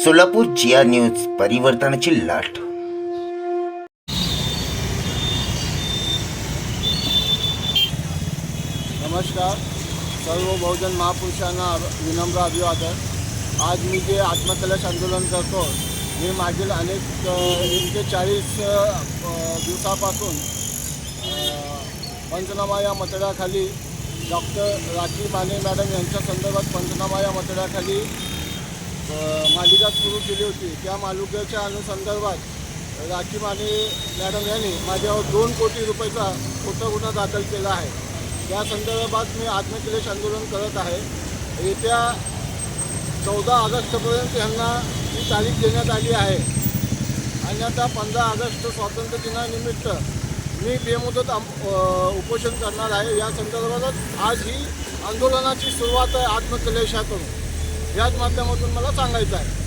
सोलापूर जिया news परिवर्तनाची लाट. नमस्कार सर्व बहुजन महापुरुषांना विनम्र अभिवादन. आज मी जे आत्मकलश आंदोलन करतो हे मागील अनेक एक ते चाळीस दिवसापासून पंचनामा या मतळ्याखाली डॉक्टर राखी माने मॅडम यांच्या संदर्भात पंचनामा या मतळ्याखाली मालिका सुरू केली होती. त्या मालिकेच्या अनुसंदर्भात राखी माने मॅडम यांनी माझ्यावर दोन कोटी रुपयाचा खोटा गुन्हा दाखल केला आहे. त्या संदर्भात मी आत्मक्लेश आंदोलन करत आहे. येत्या चौदा ऑगस्टपर्यंत यांना ही तारीख देण्यात आली आहे. आणि आता पंधरा ऑगस्ट स्वातंत्र्य दिनानिमित्त मी बेमुदत उपोषण करणार आहे. या संदर्भातच आज ही आंदोलनाची सुरुवात आहे आत्मक्लेशातून. याच माध्यमातून मला सांगायचं आहे.